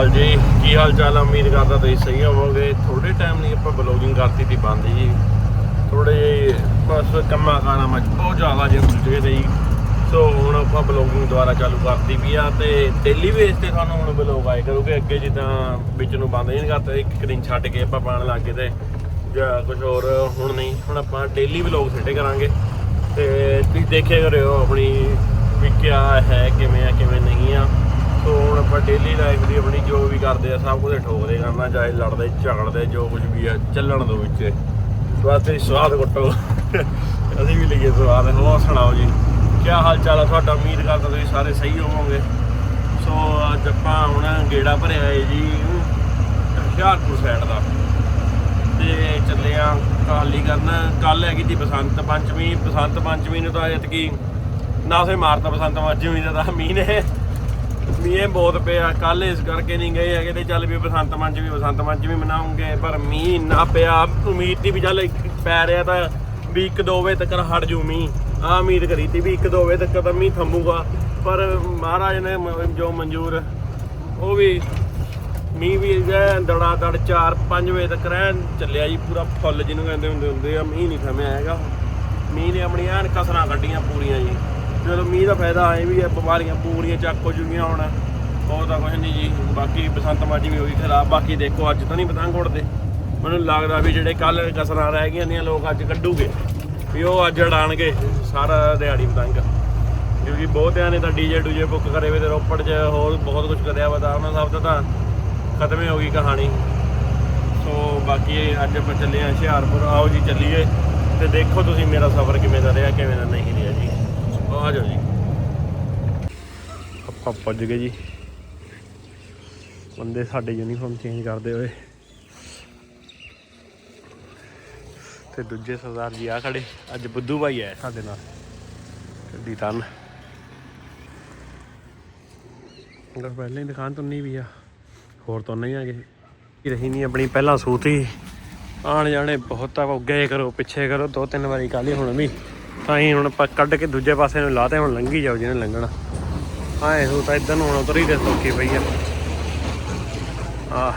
ਅਕਾਲ ਜੀ? ਕੀ ਹਾਲ ਚਾਲ ਆ? ਉਮੀਦ ਕਰਦਾ ਤੁਸੀਂ ਸਹੀ ਹੋਵੋਗੇ। ਥੋੜੇ ਟਾਈਮ ਲਈ ਆਪਾਂ ਬਲੌਗਿੰਗ ਕਰਤੀ ਤੀ ਬੰਦ ਜੀ। ਥੋੜੇ ਬਸ ਕੰਮਾਂ ਕਾਰਾਂ ਵਿੱਚ ਬਹੁਤ ਜ਼ਿਆਦਾ ਜੇ ਰੁੱਝ ਗਏ ਜੀ ਸੋ ਹੁਣ ਆਪਾਂ ਬਲੌਗਿੰਗ ਦੁਬਾਰਾ ਚਾਲੂ ਕਰਤੀ ਵੀ ਆ ਤੇ ਡੇਲੀ ਬੇਸ ਤੇ ਤੁਹਾਨੂੰ ਹੁਣ ਬਲੌਗ ਆਏ ਕਰੂਗੇ। ਅੱਗੇ ਜਿੱਦਾਂ ਵਿੱਚ ਨੂੰ ਬੰਦ ਨਹੀਂ ਕਰਤਾ, ਇੱਕ ਦਿਨ ਛੱਡ ਕੇ ਆਪਾਂ ਪਾਣ ਲੱਗ ਗਏ ਤੇ ਜਾਂ ਕੁਝ ਹੋਰ ਹੁਣ ਨਹੀਂ। ਹੁਣ ਆਪਾਂ ਡੇਲੀ ਬਲੌਗ ਛੱਡੇ ਕਰਾਂਗੇ। ਤੇ ਤੁਸੀਂ ਦੇਖਿਆ ਕਰਿਓ ਆਪਣੀ ਵੀ ਕਿਆ ਹੈ, ਕਿਵੇਂ ਆ, ਕਿਵੇਂ ਨਹੀਂ ਆ। ਸੋ ਹੁਣ ਆਪਾਂ ਡੇਲੀ ਲਾਈਫ ਦੀ ਆਪਣੀ ਜੋ ਵੀ ਕਰਦੇ ਆ, ਸਭ ਕੁਝ ਠੋਕਦੇ ਕਰਨਾ ਚਾਹੇ ਲੜਦੇ, ਝਗੜਦੇ, ਜੋ ਕੁਝ ਵੀ ਆ, ਚੱਲਣ ਦੋ ਵਿੱਚ। ਬਸ ਤੇ ਸਵਾਦ ਕੁੱਟੋ। ਅਸੀਂ ਵੀ ਲਈਏ ਸਵਾਦ। ਹੋਰ ਸੁਣਾਓ ਜੀ ਕੀ ਹਾਲ ਚਾਲ ਆ ਤੁਹਾਡਾ? ਉਮੀਦ ਕਰਦਾ ਤੁਸੀਂ ਸਾਰੇ ਸਹੀ ਹੋਵੋਗੇ। ਸੋ ਅੱਜ ਆਪਾਂ ਹੁਣ ਗੇੜਾ ਭਰਿਆ ਹੈ ਜੀ, ਹੁਸ਼ਿਆਰਪੁਰ ਸਾਈਡ ਦਾ। ਤੇ ਚੱਲੇ ਆ ਕਾਲੀ ਕਰਨ ਕੱਲ ਹੈਗੀ ਜੀ ਬਸੰਤ ਪੰਚਮੀ। ਬਸੰਤ ਪੰਚਮੀ ਨੂੰ ਤਾਂ ਐਤਕੀ ਨਾ ਸੇ ਮਾਰਤਾ ਬਸੰਤ ਪੰਚਮੀ ਦਾ ਤਾਂ ਮੀਂਹ ਨੇ। ਮੀਂਹ ਬਹੁਤ ਪਿਆ ਕੱਲ ਇਸ ਕਰਕੇ ਨਹੀਂ ਗਏ ਹੈਗੇ ਤੇ ਚੱਲ ਵੀ ਬਸੰਤ ਪੰਚਮੀ ਬਸੰਤ ਪੰਚਮੀ ਮਨਾਉਂਗੇ, ਪਰ ਮੀਂਹ ਨਾ ਪਿਆ, ਉਮੀਦ ਦੀ ਵੀ ਚੱਲ ਇੱਕ ਪੈ ਰਿਹਾ ਤਾਂ ਵੀ ਇੱਕ ਦੋ ਵਜੇ ਤੱਕ ਹਟ ਜੂ ਮੀਂਹ। ਆ ਉਮੀਦ ਕਰੀ ਤੀ ਵੀ ਇੱਕ ਦੋ ਵਜੇ ਤੱਕ ਤਾਂ ਮੀਂਹ ਥੰਮੂਗਾ, ਪਰ ਮਹਾਰਾਜ ਨੇ ਜੋ ਮਨਜ਼ੂਰ, ਉਹ ਵੀ ਮੀਂਹ ਵੀ ਐਨ ਦੜਾ ਦੜ 4 5 ਵਜੇ ਤੱਕ ਰਹਿਣ ਚੱਲਿਆ ਜੀ, ਪੂਰਾ ਫੁੱਲ ਜਿਹਨੂੰ ਕਹਿੰਦੇ ਹੁੰਦੇ ਹੁੰਦੇ ਆ, ਮੀਂਹ ਨਹੀਂ ਥਮਿਆ ਹੈਗਾ। ਮੀਂਹ ਨੇ ਆਪਣੀਆਂ ਐਨ ਕਸਰਾਂ ਕੱਢੀਆਂ ਪੂਰੀਆਂ ਜੀ। ਚਲੋ ਮੀਂਹ ਦਾ ਫਾਇਦਾ ਐ ਵੀ ਹੈ ਬਿਮਾਰੀਆਂ ਪੂਰੀਆਂ ਚੱਕ ਹੋ ਜੂਗੀਆਂ ਹੁਣ। ਉਹ ਤਾਂ ਕੁਝ ਨਹੀਂ ਜੀ, ਬਾਕੀ ਬਸੰਤ ਮਾਜੀ ਵੀ ਹੋਈ ਖਰਾਬ। ਬਾਕੀ ਦੇਖੋ, ਅੱਜ ਤਾਂ ਨਹੀਂ ਪਤੰਗ ਉੜਦੇ ਮੈਨੂੰ ਲੱਗਦਾ ਵੀ ਜਿਹੜੇ ਕੱਲ ਕਸਰਾਂ ਰਹਿ ਗਈਆਂ ਨੇ ਲੋਕ ਅੱਜ ਕੱਢੂਗੇ। ਵੀ ਉਹ ਅੱਜ ਉਡਾਣਗੇ ਸਾਰਾ ਦਿਹਾੜੀ ਪਤੰਗ। ਕਿਉਂਕਿ ਬਹੁਤਿਆਂ ਨੇ ਤਾਂ ਡੀਜੇ ਡੂਜੇ ਬੁੱਕ ਕਰੇ ਵੇ ਤੇ ਰੋਪੜ 'ਚ ਹੋਰ ਬਹੁਤ ਕੁਝ ਕਰਿਆ ਵਾ ਤਾਂ ਉਹਨਾਂ ਸਭ ਦਾ ਤਾਂ ਖਤਮ ਹੀ ਹੋ ਗਈ ਕਹਾਣੀ। ਸੋ ਬਾਕੀ ਅੱਜ ਆਪਾਂ ਚੱਲੇ ਆ ਹੁਸ਼ਿਆਰਪੁਰ। ਆਓ ਜੀ, ਚੱਲੀਏ। ਤੇ ਦੇਖੋ ਤੁਸੀਂ ਮੇਰਾ ਸਫ਼ਰ ਕਿਵੇਂ ਦਾ ਰਿਹਾ, ਕਿਵੇਂ ਦਾ ਨਹੀਂ ਰਿਹਾ। ਆ ਜਾਓ ਜੀ। ਆਪਾਂ ਪੁੱਜ ਗਏ ਜੀ। ਬੰਦੇ ਸਾਡੇ ਯੂਨੀਫਾਰਮ ਚੇਂਜ ਕਰਦੇ ਹੋਏ। ਤੇ ਦੂਜੇ ਸਰਦਾਰ ਜੀ ਆ ਖੜੇ। ਅੱਜ ਬੁੱਧੂ ਭਾਈ ਆਏ ਸਾਡੇ ਨਾਲ। ਗੱਡੀ ਤਨ ਅਗਰ ਪਹਿਲਾਂ ਹੀ ਦੁਕਾਨ ਤੋਂ ਨਹੀਂ ਵੀ ਆ। ਹੋਰ ਤੋਂ ਨਹੀਂ ਗਏ। ਰਹੀ ਨਹੀਂ ਆਪਣੀ ਪਹਿਲਾਂ ਸੂਤੀ। ਆਣ ਜਾਣੇ ਬਹੁਤ ਆ ਅੱਗੇ ਕਰੋ, ਪਿੱਛੇ ਕਰੋ। ਦੋ ਤਿੰਨ ਵਾਰੀ ਕਾਲੀ ਹੁਣ ਵੀ। ਤਾਂ ਹੀ ਹੁਣ ਆਪਾਂ ਕੱਢ ਕੇ ਦੂਜੇ ਪਾਸੇ ਨੂੰ ਲਾਤੇ ਹੁਣ ਲੰਘੀ ਜਾਓ ਜਿਹਨੇ ਲੰਘਣਾ। ਆਏ ਹੋ ਤਾਂ ਇਦਾਂ ਨੂੰ ਹੁਣ ਉਤਰੀ ਦੇ ਸੌਖੀ ਪਈ ਆ। ਆਹ।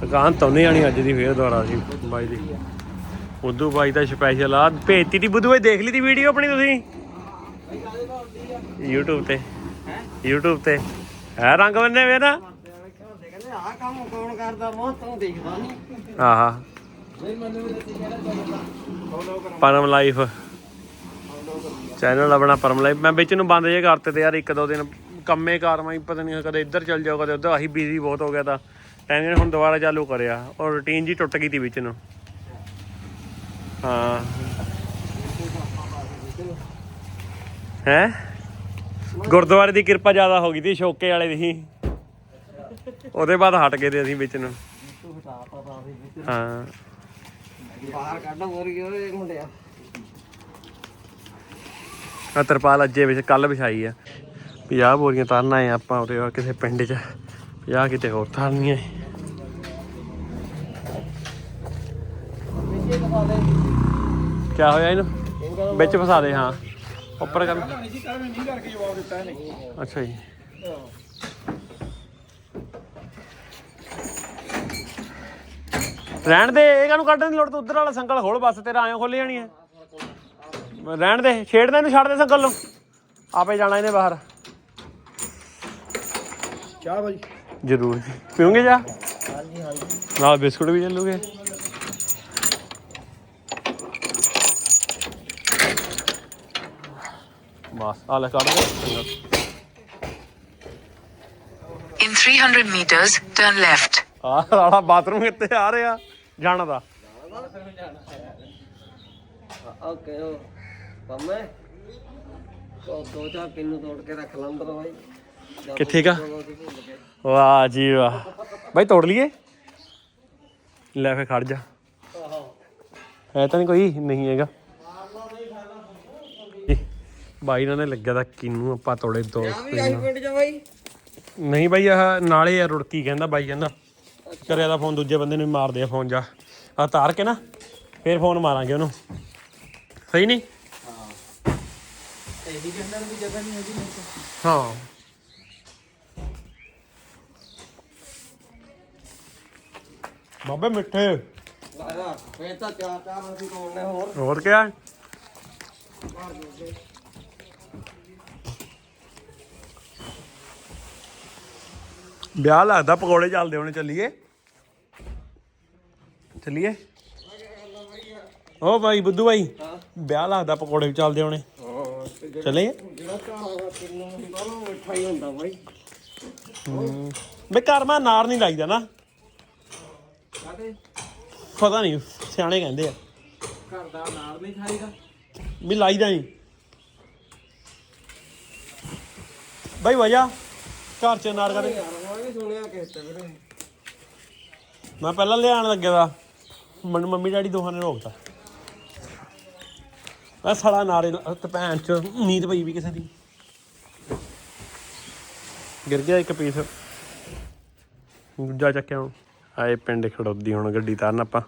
ਦੁਕਾਨ ਤੋਂ ਨਹੀਂ ਆਣੀ ਅੱਜ ਦੀ ਫੇਰ ਦੁਬਾਰਾ ਸੀ ਬਾਈ ਦੀ। ਉਦੋਂ ਬਾਈ ਦਾ ਸਪੈਸ਼ਲ ਆ। ਭੇਜਤੀ ਤੀ ਬੁੱਧੂ ਬਾਈ ਦੇਖ ਲਈ ਤੀ ਵੀਡੀਓ ਆਪਣੀ ਤੁਸੀਂ? YouTube ਤੇ। YouTube ਤੇ। ਹੈ ਰੰਗ ਬੰਨੇ ਵੇ ਨਾ ਆਹ ਕੰਮ ਕੌਣ ਕਰਦਾ? ਮੋਹ ਤੂੰ ਦੇਖਦਾ ਨਹੀਂ ਆਹਾ। ਪਰਮ ਲਾਈਫ। ਚੈਨਲ ਆਪਣਾ ਪਰਮ ਲਾਈਫ। ਮੈਂ ਵਿੱਚ ਨੂੰ ਬੰਦ ਜੇ ਕਰਤੇ ਤੇ ਯਾਰ ਇੱਕ ਦੋ ਦਿਨ ਕੰਮੇ ਕਾਰਵਾਈ ਪਤਾ ਨਹੀਂ ਕਦੇ ਇੱਧਰ ਚੱਲ ਜਾਓ, ਕਦੇ ਉੱਧਰ। ਆਹੀ ਬਿਜ਼ੀ ਬਹੁਤ ਹੋ ਗਿਆ ਤਾਂ। ਟਾਈਮ ਹੁਣ ਦੁਬਾਰਾ ਚਾਲੂ ਕਰਿਆ। ਔਰ ਰੁਟੀਨ ਜੀ ਟੁੱਟ ਗਈ ਤੀ ਵਿੱਚ ਨੂੰ। ਹਾਂ। ਹੈ? ਗੁਰਦੁਆਰੇ ਦੀ ਕਿਰਪਾ ਜ਼ਿਆਦਾ ਹੋ ਗਈ ਤੀ, ਸ਼ੋਕੇ ਵਾਲੇ ਦੀ। ਉਹਦੇ ਬਾਅਦ ਹਟ ਗਏ ਤੇ ਅਸੀਂ ਵਿੱਚ ਨੂੰ। ਹਾਂ। ਬਾਹਰ ਕੱਢ ਹੋਰ ਕੀ ਹੋਏ ਮੁੰਡਿਆ ਆ। ਤਰਪਾਲ ਅੱਜੇ ਵਿੱਚ ਕੱਲ ਵਿਛਾਈ ਆ। 50 ਬੋਰੀਆਂ ਤਾਰਨਾ ਆ ਆਪਾਂ ਉਰੇ ਕਿਸੇ ਪਿੰਡ 'ਚ। 50 ਕਿਤੇ ਹੋਰ ਤਰਨੀਆਂ ਵਿੱਚੇ ਕਿਆ ਹੋਇਆ ਇਹਨੂੰ? ਵਿੱਚ ਫਸਾ ਦੇ, ਹਾਂ। ਉੱਪਰ ਕਰ ਅੱਛਾ ਜੀ। ਰਹਿਣ ਦੇ ਇਹ ਕਾਹਨੂੰ ਕੱਢਣ ਦੀ ਲੋੜ? ਤੂੰ ਉਧਰ ਵਾਲਾ ਸੰਗਲ ਖੋਲ ਬਸ ਤੇਰਾ ਆਇਓ ਖੋਲੀ ਜਾਣੀ ਹੈ। ਰਹਿਣ ਦੇ ਛੇੜਦਾ ਇਹਨੂੰ ਛੱਡ ਦੇ ਸੰਗਲ ਨੂੰ। ਆਪੇ ਜਾਣਾ ਇਹਨੇ ਬਾਹਰ। ਚਾਹ ਬਾਈ। ਜ਼ਰੂਰ ਜੀ। ਪੀਓਗੇ ਜਾ ਹਾਂਜੀ ਹਾਂਜੀ। ਨਾਲ ਬਿਸਕੁਟ ਵੀ ਚੱਲੂਗੇ। ਬਸ ਆ ਲੈ ਕੱਢ ਦੇ। In 300 meters, turn left. ਆ ਰਾਲਾ ਬਾਥਰੂਮ ਕਿੱਥੇ ਆ ਰਿਹਾ। ਜਾਣ ਦਾ। ਓਕੇ ਉਹ ਪੰਮੇ ਉਹ ਦੋ ਚਾਰ ਕਿੰਨੂ ਤੋੜ ਕੇ ਰੱਖ ਲਾਂ ਅੰਦਰ ਬਾਈ ਕਿੱਥੇ ਗਾ ਵਾਹ ਜੀ ਵਾਹ। ਬਾਈ ਤੋੜ ਲਈਏ? ਲੈ ਫੇ ਖੜ ਜਾ। ਹੈ ਤਾਂ ਨਹੀਂ ਕੋਈ? ਨਹੀਂ ਹੈਗਾ। ਬਾਈ ਨਾਲ ਨੇ ਲੱਗਿਆ ਤਾਂ ਕਿੰਨੂ ਆਪਾਂ ਤੋੜੇ ਦੋ ਨਹੀਂ ਬਾਈ ਆਹ ਨਾਲੇ ਆ ਰੁੜਕੀ ਕਹਿੰਦਾ ਬਾਈ ਕਹਿੰਦਾ। ਕਰਿਆ ਦਾ ਫੋਨ, ਦੂਜੇ ਬੰਦੇ ਨੂੰ ਵੀ ਮਾਰਦੇ ਆ ਫੋਨ ਜਾ। ਆ ਤਾਰ ਕੇ ਨਾ, ਫੇਰ ਫੋਨ ਮਾਰਾਂਗੇ ਉਹਨੂੰ। ਸਹੀ ਨਹੀਂ? ਇਹੀ ਕਹਿੰਦਾ ਵੀ ਜਗ੍ਹਾ ਨਹੀਂ ਹੈਗੀ ਮੇਰੇ ਕੋਲ ਹਾਂ। ਬਾਬੇ ਮਿੱਠੇ। ਲਾਇਆ ਫੇਰ ਤਾਂ ਚਾਰ ਚਾਰ ਅਸੀਂ ਤੋੜਨੇ ਹੋਰ ਹੋਰ ਕਿਆ? ਵਿਆਹ ਲੱਗਦਾ, ਪਕੌੜੇ ਚੱਲਦੇ ਹੋਣੇ, ਚੱਲੀਏ। ਚੱਲੀਏ ਓ ਭਾਈ ਬੁੱਧੂ ਭਾਈ ਵਿਆਹ ਲੱਗਦਾ ਪਕੌੜੇ ਵੀ ਚੱਲਦੇ ਹੋਣੇ। ਚੱਲੇ ਜਿਹੜਾ ਘਰ ਕਿੰਨਾ ਹੁੰਦਾ ਨਾ ਉਹ ਮਿੱਠਾ ਹੀ। ਹੁੰਦਾ ਬਾਈ ਬੇ ਘਰ ਮੈਂ ਨਾਰ ਨਹੀਂ ਲਾਈਦਾ ਨਾ। ਕਾਹਦੇ ਪਤਾ ਨਹੀਂ ਸਿਆਣੇ ਕਹਿੰਦੇ ਆ। ਘਰ ਦਾ ਨਾਰ ਨਹੀਂ ਖਾਈਦਾ ਵੀ ਲਾਈਦਾ ਨਹੀਂ। ਬਾਈ ਵਜਾ ਘਰ ਚ ਨਾਰ ਕਰੇ ਯਾਰ ਮੈਂ ਵੀ ਸੁਣਿਆ ਕਿਸੇ ਤੇ ਵੀਰੇ। ਮੈਂ ਪਹਿਲਾਂ ਲਿਆਣ ਲੱਗਿਆ ਦਾ ਮੈਨੂੰ ਮੰਮੀ ਡੈਡੀ ਦੋਹਾਂ ਨੇ ਰੋਕਤਾ। ਮੈਂ ਸੜਾ ਨਾਰੇ ਤੇ ਭੈਣ ਚ ਨੀਂਦ ਪਈ ਵੀ ਕਿਸੇ ਦੀ। ਗਿਰ ਗਿਆ ਇੱਕ ਪੀਸ ਦੂਜਾ ਚੱਕਿਆ ਹੁਣ। ਆਏ ਪਿੰਡ ਖੜੋਦੀ ਹੁਣ ਗੱਡੀ ਤਾਰਨ ਆਪਾਂ।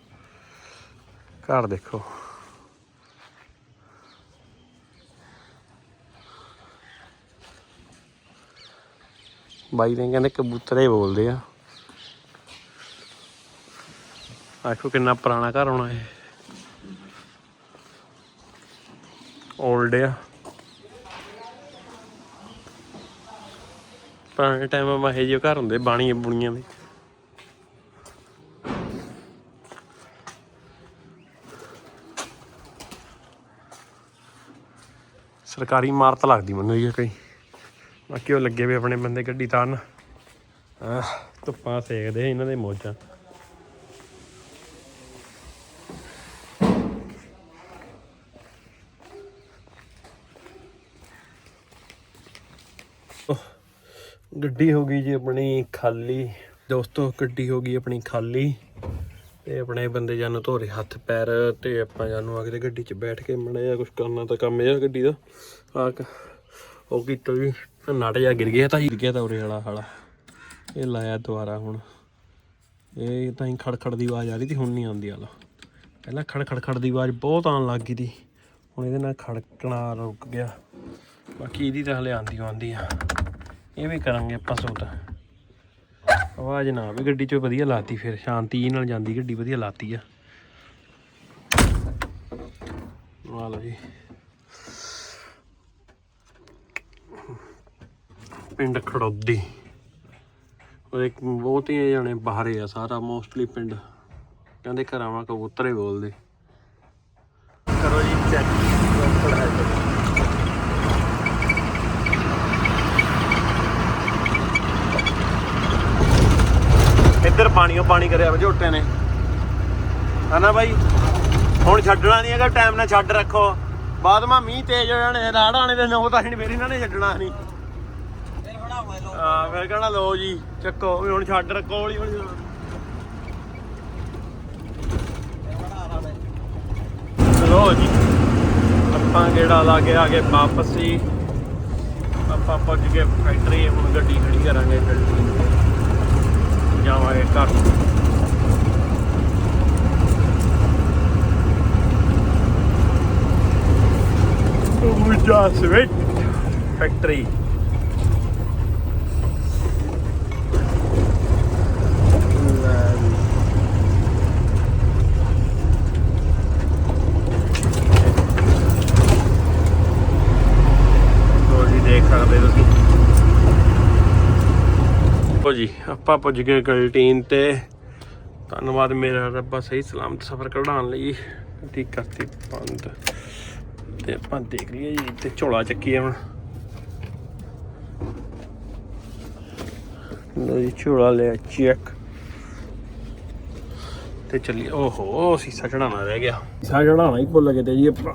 ਘਰ ਦੇਖੋ। ਬਾਈ ਨੇ ਕਹਿੰਦੇ ਕਬੂਤਰੇ ਬੋਲਦੇ ਆ। ਆਖੋ ਕਿੰਨਾ ਪੁਰਾਣਾ ਘਰ ਹੋਣਾ ਇਹ। 올ਡ ਆ। ਪੁਰਾਣੇ ਟਾਈਮ ਮਾ ਇਹ ਜਿਹੇ ਘਰ ਹੁੰਦੇ, ਬਾਣੀਆਂ ਬੁਣੀਆਂ ਦੇ ਸਰਕਾਰੀ ਇਮਾਰਤ ਲੱਗਦੀ ਮੈਨੂੰ ਇਹ ਕਈ। ਬਾਕੀ ਉਹ ਲੱਗੇ ਵੀ ਆਪਣੇ ਬੰਦੇ ਗੱਡੀ ਤਾਰਨ। ਆਹ, ਧੁੱਪਾਂ ਸੇਕਦੇ ਇਹਨਾਂ ਦੇ ਮੋਜਾਂ। ਗੱਡੀ ਹੋ ਗਈ ਜੀ ਆਪਣੀ ਖਾਲੀ। ਦੋਸਤੋ, ਗੱਡੀ ਹੋ ਗਈ ਆਪਣੀ ਖਾਲੀ ਤੇ ਆਪਣੇ ਬੰਦੇ ਜਾਨੂੰ ਧੋਰੇ ਹੱਥ ਪੈਰ ਤੇ ਆਪਾਂ ਜਾਨੂੰ ਕੇ ਗੱਡੀ 'ਚ ਬੈਠ ਕੇ ਮੜਿਆ ਕੁਝ ਕਰਨਾ ਤਾਂ ਕੰਮ ਇਹ ਗੱਡੀ ਦਾ। ਆ ਕ- ਉਹ ਕੀਤਾ ਵੀ ਨਟ ਜਾ ਗਿਰ ਗਿਆ ਤਾਂ ਹੀ ਗਿਰ ਗਿਆ ਤਾਂ ਉਰੇ ਵਾਲਾ ਹਾਲਾ। ਇਹ ਲਾਇਆ ਦੁਬਾਰਾ ਹੁਣ। ਇਹ ਤਾਂ ਹੀ ਖੜਖੜ ਦੀ ਆਵਾਜ਼ ਆ ਰਹੀ ਸੀ, ਹੁਣ ਨਹੀਂ ਆਉਂਦੀ ਹਾਲਾ। ਪਹਿਲਾਂ ਖੜ ਖੜ ਖੜ ਦੀ ਆਵਾਜ਼ ਬਹੁਤ ਆਉਣ ਲੱਗ ਗਈ ਸੀ, ਹੁਣ ਇਹਦੇ ਨਾਲ ਖੜਕਣਾ ਰੁਕ ਗਿਆ। ਬਾਕੀ ਇਹਦੀ ਤਾਂ ਹਲੇ ਆਂਦੀ ਆਉਂਦੀ ਆ। ਇਹ ਵੀ ਕਰਾਂਗੇ ਆਪਾਂ ਸੂਟ। ਆਵਾਜ਼ ਨਾ ਵੀ ਗੱਡੀ 'ਚ ਵਧੀਆ ਲਾਤੀ ਫਿਰ, ਸ਼ਾਂਤੀ ਨਾਲ ਜਾਂਦੀ ਗੱਡੀ, ਵਧੀਆ ਲਾਤੀ ਆ। ਆ ਲਓ ਜੀ। ਪਿੰਡ ਖੜੋਦੀ। ਉਹ ਇੱਕ ਬਹੁਤ ਹੀ ਜਾਣੇ ਬਾਹਰੇ ਆ, ਸਾਰਾ ਮੋਸਟਲੀ ਪਿੰਡ। ਕਹਿੰਦੇ ਘਰਾਂ ਵਾ ਕਬੂਤਰ ਬੋਲਦੇ। ਕਰੋ ਜੀ ਚੈੱਕ ਇੱਧਰ ਪਾਣੀਓ ਪਾਣੀ ਕਰਿਆ ਵਾ ਝੋਟੇ ਨੇ। ਹਨਾ ਬਾਈ? ਹੁਣ ਛੱਡਣਾ ਨਹੀਂ ਹੈਗਾ ਟਾਈਮ ਨਾਲ ਛੱਡ ਰੱਖੋ। ਬਾਅਦ ਮਾ ਮੀਂਹ ਤੇਜ਼ ਹੋ ਜਾਣੇ, ਰਾੜ ਆਣੇ ਦੇ ਨੋ ਤਾਂ ਨਹੀਂ ਫੇਰ ਇਹਨਾਂ ਨੇ ਛੱਡਣਾ ਨਹੀਂ ਆ ਫਿਰ ਕਹਣਾ ਲੋ ਜੀ, ਚੱਕੋ, ਵੀ ਹੁਣ ਛੱਡ ਰੱਖੋ ਹੌਲੀ ਹੌਲੀ। ਲੋ ਜੀ, ਆਪਾਂ ਕਿਹੜਾ ਲਾ ਕੇ ਆ ਗਏ ਵਾਪਸ। ਹੀ ਆਪਾਂ ਪੁੱਜ ਗਏ ਫੈਕਟਰੀ ਹੁਣ ਗੱਡੀ ਖੜੀ ਕਰਾਂਗੇ ਜਲਦੀ ਜਾਵਾਂਗੇ ਘਰ ਊਰਜਾ ਸਵਿਟ ਫੈਕਟਰੀ ਲੋ ਜੀ ਦੇਖ ਸਕਦੇ ਤੁਸੀਂ ਲੋ ਜੀ, ਆਪਾਂ ਪੁੱਜ ਗਏ ਕੈਂਟੀਨ ਤੇ। ਧੰਨਵਾਦ ਮੇਰਾ ਰੱਬਾ, ਸਹੀ ਸਲਾਮਤ ਸਫ਼ਰ ਕਢਾਉਣ ਲਈ। ਠੀਕ ਕਰਤੀ ਬੰਦ ਤੇ ਆਪਾਂ ਦੇਖ ਲਈਏ ਜੀ ਤੇ ਝੋਲਾ ਚੱਕੀਏ ਹੁਣ। ਲੋ ਜੀ, ਝੋਲਾ ਲਿਆ ਚੈੱਕ ਤੇ ਚੱਲੀਏ, ਓਹੋ, ਸੀਸਾ ਚੜਾਉਣਾ ਰਹਿ ਗਿਆ। ਸੀਸਾ ਚੜਾਉਣਾ ਹੀ ਭੁੱਲ ਗਏ ਤੇ ਜੀ ਆਪਾਂ।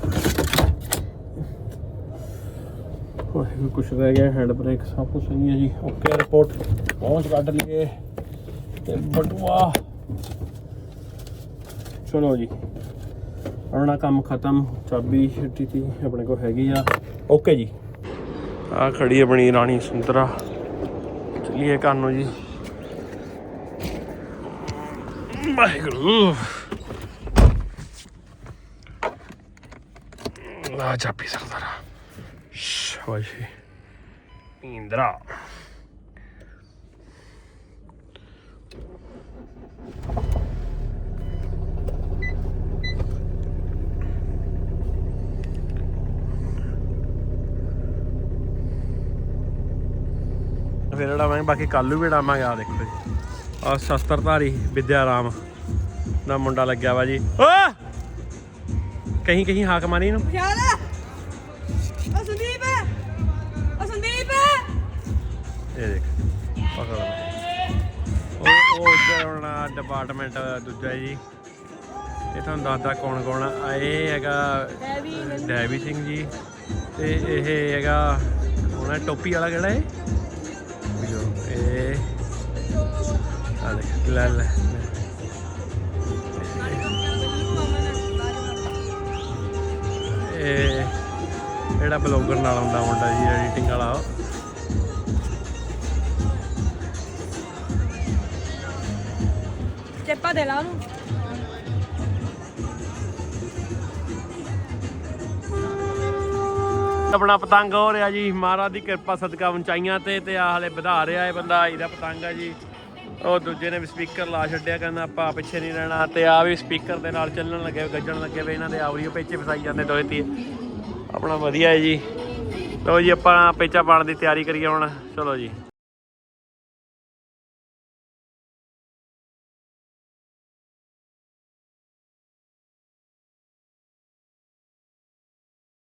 ਵਾਹਿਗੁਰੂ, ਕੁਛ ਰਹਿ ਗਿਆ ਹੈਂਡ ਬ੍ਰੇਕ ਸਭ ਕੁਝ ਸਹੀ ਹੈ ਜੀ। ਓਕੇ ਰਿਪੋਰਟ ਪਹੁੰਚ ਕੱਢ ਲਈਏ। ਤੇ ਬਟੂਆ। ਚਲੋ ਜੀ, ਆਪਣਾ ਕੰਮ ਖਤਮ, ਚਾਬੀ ਛੱਟੀ ਤੀ, ਆਪਣੇ ਕੋਲ ਹੈਗੀ ਆ। ਓਕੇ ਜੀ। ਆ ਖੜੀ ਆਪਣੀ ਰਾਣੀ ਸੁੰਦਰਾ। ਚਲਿਏ ਘਰ ਨੂੰ ਜੀ। ਵਾਹਿਗੁਰੂ। ਆ ਚਾਬੀ ਸਰਦਾਰਾ ਸ਼ਾਬਾਸ਼ ਇੰਦਰਾ ਫਿਰ ਉਡਾਵਾਂਗੇ ਬਾਕੀ ਕੱਲ ਨੂੰ ਵੀ ਉਡਾਵਾਂਗੇ ਆ ਦੇਖੋ ਜੀ। ਆ ਸ਼ਸਤਰਧਾਰੀ ਵਿਦਿਆ ਰਾਮ ਦਾ ਮੁੰਡਾ ਲੱਗਿਆ ਵਾ ਜੀ। ਓ ਕਹੀਂ ਕਹੀਂ ਹਾਕ ਮਾਰੀ ਨੂੰ ਖਿਆਲ ਇਹ ਦੇਖ। ਪਕੜ ਉਹ ਉਹ ਉੱਧਰ ਹੋਣਾ ਡਿਪਾਰਟਮੈਂਟ ਦੂਜਾ ਜੀ। ਇਹ ਤੁਹਾਨੂੰ ਦੱਸਦਾ ਕੌਣ ਕੌਣ ਆ। ਇਹ ਹੈਗਾ ਡੈਵੀ ਸਿੰਘ ਜੀ। ਤੇ ਇਹ ਹੈਗਾ ਉਹਨਾਂ ਟੋਪੀ ਵਾਲਾ ਕਿਹੜਾ ਹੈ ਇਹ ਆ ਦੇਖ, ਲੈ ਲੈ ਇਹ ਜਿਹੜਾ ਬਲੌਗਰ ਨਾਲ ਆਉਂਦਾ ਮੁੰਡਾ ਜੀ ਐਡੀਟਿੰਗ ਵਾਲਾ ਚੇਪਾ ਦੇ ਲਾ ਉਹਨੂੰ। ਆਪਣਾ ਪਤੰਗ ਹੋ ਰਿਹਾ ਜੀ, ਮਹਾਰਾਜ ਦੀ ਕਿਰਪਾ ਸਦਕਾ ਉਚਾਈਆਂ ਤੇ ਤੇ ਆ ਹਲੇ ਵਧਾ ਰਿਹਾ ਇਹ ਬੰਦਾ, ਇਹਦਾ ਪਤੰਗ ਆ ਜੀ। ਉਹ ਦੂਜੇ ਨੇ ਵੀ ਸਪੀਕਰ ਲਾ ਛੱਡਿਆ, ਕਹਿੰਦਾ ਆਪਾਂ ਪਿੱਛੇ ਨਹੀਂ ਰਹਿਣਾ, ਤੇ ਆ ਵੀ ਸਪੀਕਰ ਦੇ ਨਾਲ ਚੱਲਣ ਲੱਗੇ, ਗੱਜਣ ਲੱਗੇ ਵੇ ਇਹਨਾਂ ਦੇ ਆਵਰੀਓ ਪੇਚੇ ਫਸਾਈ ਜਾਂਦੇ ਦੋਏ ਤੀ ਆਪਣਾ ਵਧੀਆ ਹੈ ਜੀ। ਲੋ ਜੀ, ਆਪਾਂ ਪੇਚਾ ਪਾਉਣ ਦੀ ਤਿਆਰੀ ਕਰੀਏ ਹੁਣ। ਚਲੋ ਜੀ।